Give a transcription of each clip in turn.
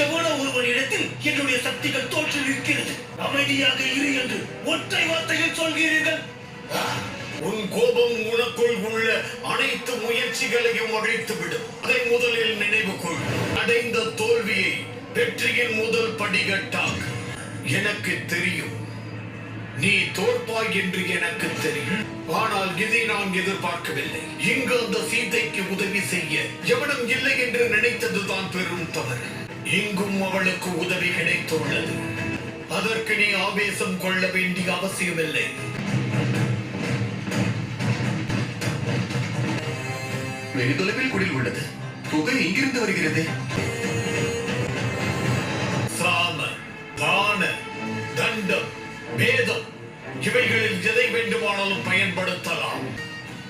எவனோ ஒருவனிடத்தில் என்னுடைய சக்திகள் தோற்றில் இருக்கிறது அமைதியாக இரு என்று ஒற்றை வார்த்தையில் சொல்கிறீர்கள். உன் கோபம் உனக்குள் உள்ள அனைத்து முயற்சிகளையும் அழித்துவிடும். அதை முதலில் நினைவு கொள் அடைந்த தோல்வியை வெற்றியின் முதல் படிகட்டாக எனக்கு தெரியும். நீ தோற்பாய் என்று எனக்கு தெரியும். ஆனால் இதை நான் எதிர்பார்க்கவில்லை. இங்கு அந்த சீதைக்கு உதவி செய்ய எவனும் இல்லை என்று நினைத்ததுதான் பெரும் தவறு. இங்கும் அவளுக்கு உதவி கிடைத்துள்ளது. அதற்கு நீ ஆவேசம் கொள்ள வேண்டிய அவசியமில்லை. வெகு தொலைவில் குடில் உள்ளது. புகை எங்கிருந்து வருகிறது? சாம தான தண்டம் வேதம் இவைகளில் எதை வேண்டுமானாலும் பயன்படுத்தலாம்.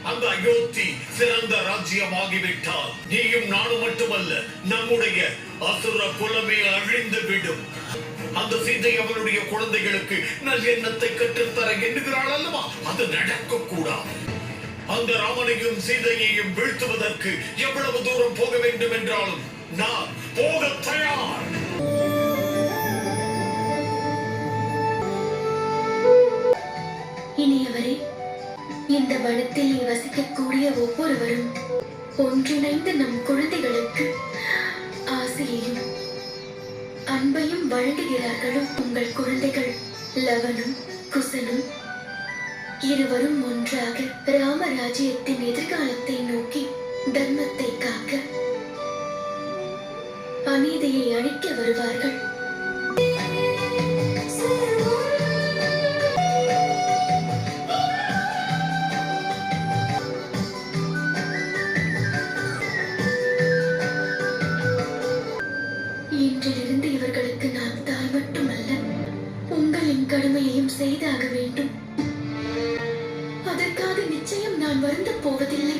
அந்த அயோத்தி சிறந்த ராஜ்யமாகிவிட்டால் நீயும் நானும் மட்டுமல்ல நம்முடைய அசுர குலமே அழிந்து விடும். அந்த சீதை அவளுடைய குழந்தைகளுக்கு நல்லெண்ணத்தை கற்றுத்தர எண்ணுகிறாள் அல்லவா? அது நடக்க கூடாது அந்த ராமனையும் சீதையையும் வீழ்த்துவதற்கு எவ்வளவு தூரம் போக வேண்டும் என்றாலும் நான் போக தயார். இனியவரே இந்த வனத்தில் வசிக்கக்கூடிய ஒவ்வொருவரும் ஒன்றிணைந்து நம் குழந்தைகளுக்கு ஆசையையும் அன்பையும் வழங்குகிறார்களோ? உங்கள் குழந்தைகள் லவனும் குசனும் இருவரும் ஒன்றாக ராமராஜ்யத்தின் எதிர்காலத்தை நோக்கி தர்மத்தை காக்க அநீதியை அழிக்க வருவார்கள். செய்தாக வேண்டும். அதற்காக நிச்சயம் நான் வருந்து போவதில்லை.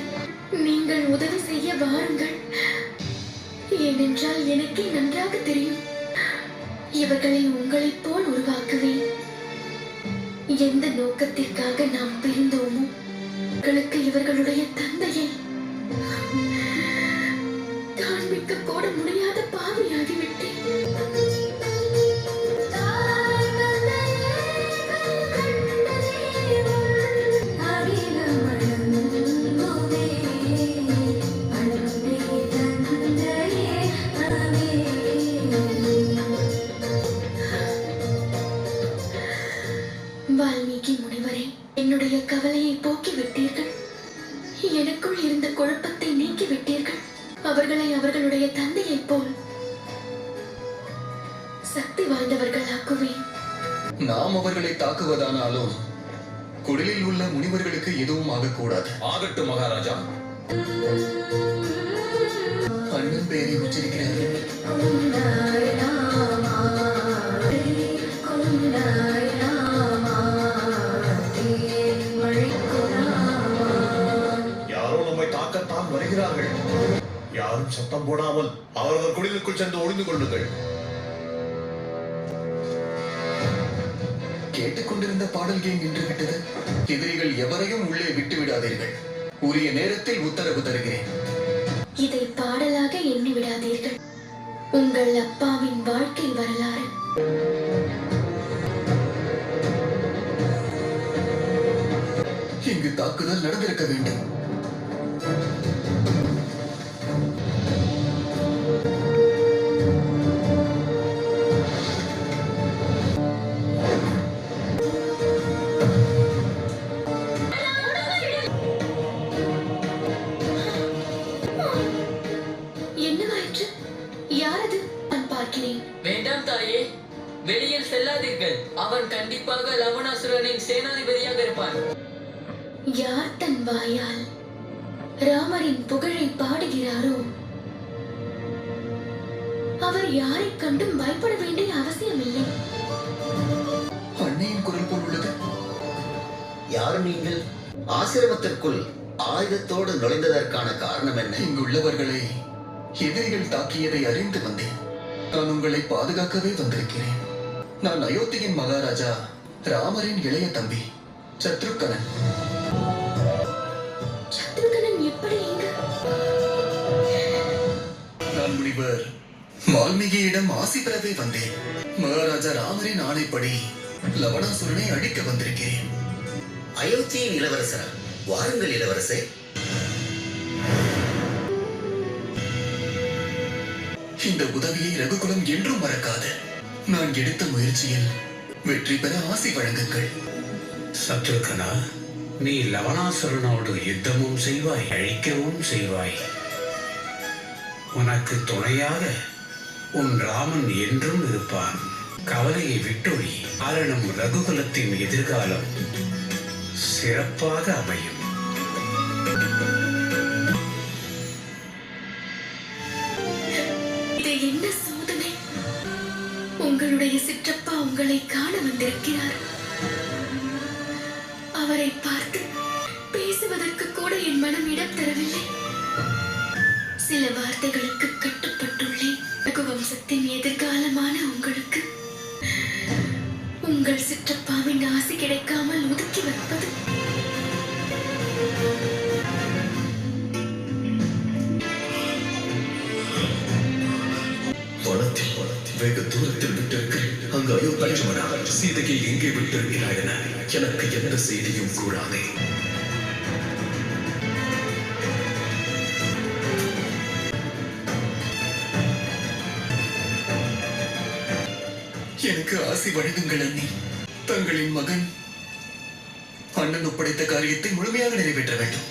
நீங்கள் உதவி செய்ய வாருங்கள். ஏனென்றால் எனக்கே நன்றாக தெரியும். இவர்களை உங்களைப் போல் உருவாக்குவேன். எந்த நோக்கத்திற்காக நாம் பிரிந்தோமோ உங்களுக்கு இவர்களுடைய தந்தையை. காண்பிக்க கூட முடியாத பாவியாகிவிட்டேன் போக்கி விட்டீர்கள். எனக்குள் இருந்த குழப்பத்தை நீக்கி விட்டீர்கள். அவர்களை அவர்களுடைய தந்தையைப் போல் சக்தி வாய்ந்தவர்களாக்குவேன். நாம் அவர்களை தாக்குவதானாலும் குடிலில் உள்ள முனிவர்களுக்கு எதுவும் ஆகக்கூடாது. ஆகட்டும் மகாராஜா. அண்ணன் பெயரை உச்சரிக்கிறார்கள் யாரும் சத்தம் போடாமல் அவரவர் குடிலுக்குள் சென்று ஒளிந்து கொள்ளுங்கள். கேட்டுக்கொண்டிருந்த பாடல் ஏன் நின்று விட்டது எதிரிகள் எவரையும் உள்ளே விட்டு விடாதீர்கள் உரிய நேரத்தில் உத்தரவு தருகிறேன். இதை பாடலாக எண்ணி விடாதீர்கள் உங்கள் அப்பாவின் வாழ்க்கை வரலாறு. இங்கு தாக்குதல் நடந்திருக்க வேண்டும். என்னவாயிற்று? யார் அது நான் பார்க்கிறேன். வேண்டாம் தாயே. வெளியில் செல்லாதீர்கள். அவன் கண்டிப்பாக லவணாசுரனின் சேனாதிபதியாக இருப்பான். யார் தன் வாயால் ராமரின் புகழை பாடுகிறாரோ? அவர் யாரைக் கண்டும் பயப்பட வேண்டிய அவசியமில்லை. அன்னையின் குரல் போல் உள்ளது. யார் நீங்கள்? ஆசிரமத்திற்குள் ஆயுதத்தோடு நுழைந்ததற்கான காரணம் என்ன? இங்குள்ளவர்களை எதிரிகள் தாக்கியதை அறிந்து வந்தேன். நான் உங்களை பாதுகாக்கவே வந்திருக்கிறேன். நான் அயோத்தியின் மகாராஜா ராமரின் இளைய தம்பி சத்ருக்கனன். நான் முனிவர் வால்மீகியிடம் ஆசி பெறவே வந்தேன். மகாராஜா ராமரின் ஆணைப்படி லவணாசுரனை அழிக்க வந்திருக்கிறேன். அயோத்தியின் இளவரசரா வாருங்கள் இளவரசே. இந்த உதவியை ரகுகுலம் என்றும் மறக்காது. நான் எடுத்த முயற்சியில் வெற்றி பெற ஆசை வழங்குங்கள். சத்ருகனா நீ லவணாசுரனோடு யுத்தமும் செய்வாய் அழிக்கவும் செய்வாய். உனக்கு துணையாக உன் ராமன் என்றும் இருப்பான். கவலையை விட்டொழி காரணம் ரகுகுலத்தின் எதிர்காலம் சிறப்பாக அமையும். உங்களுடைய சிற்றப்பா உங்களை காண வந்திருக்கிறார். அவரை பார்த்து பேசுவதற்கு கூட என் மனம் இடம் தரவில்லை. சில வார்த்தைகளுக்கு கட்டுப்பட்டுள்ளேன் வம்சத்தின் எதிர்காலமான உங்களுக்கு. உங்கள் சிற்றப்பாவின் ஆசை கிடைக்காமல் ஒதுக்கி வைப்பது. வனத்தில் வெகு தூரத்தில் விட்டிருக்கிறேன் அங்கு அயோத்தியமனா சீதையை எங்கே விட்டிருக்கிறாய் என எனக்கு எந்த செய்தியும் கூடாதே எனக்கு ஆசி வழங்குங்கள் அண்ணி. தங்களின் மகன் அண்ணன் ஒப்படைத்த காரியத்தை முழுமையாக நிறைவேற்ற வேண்டும்.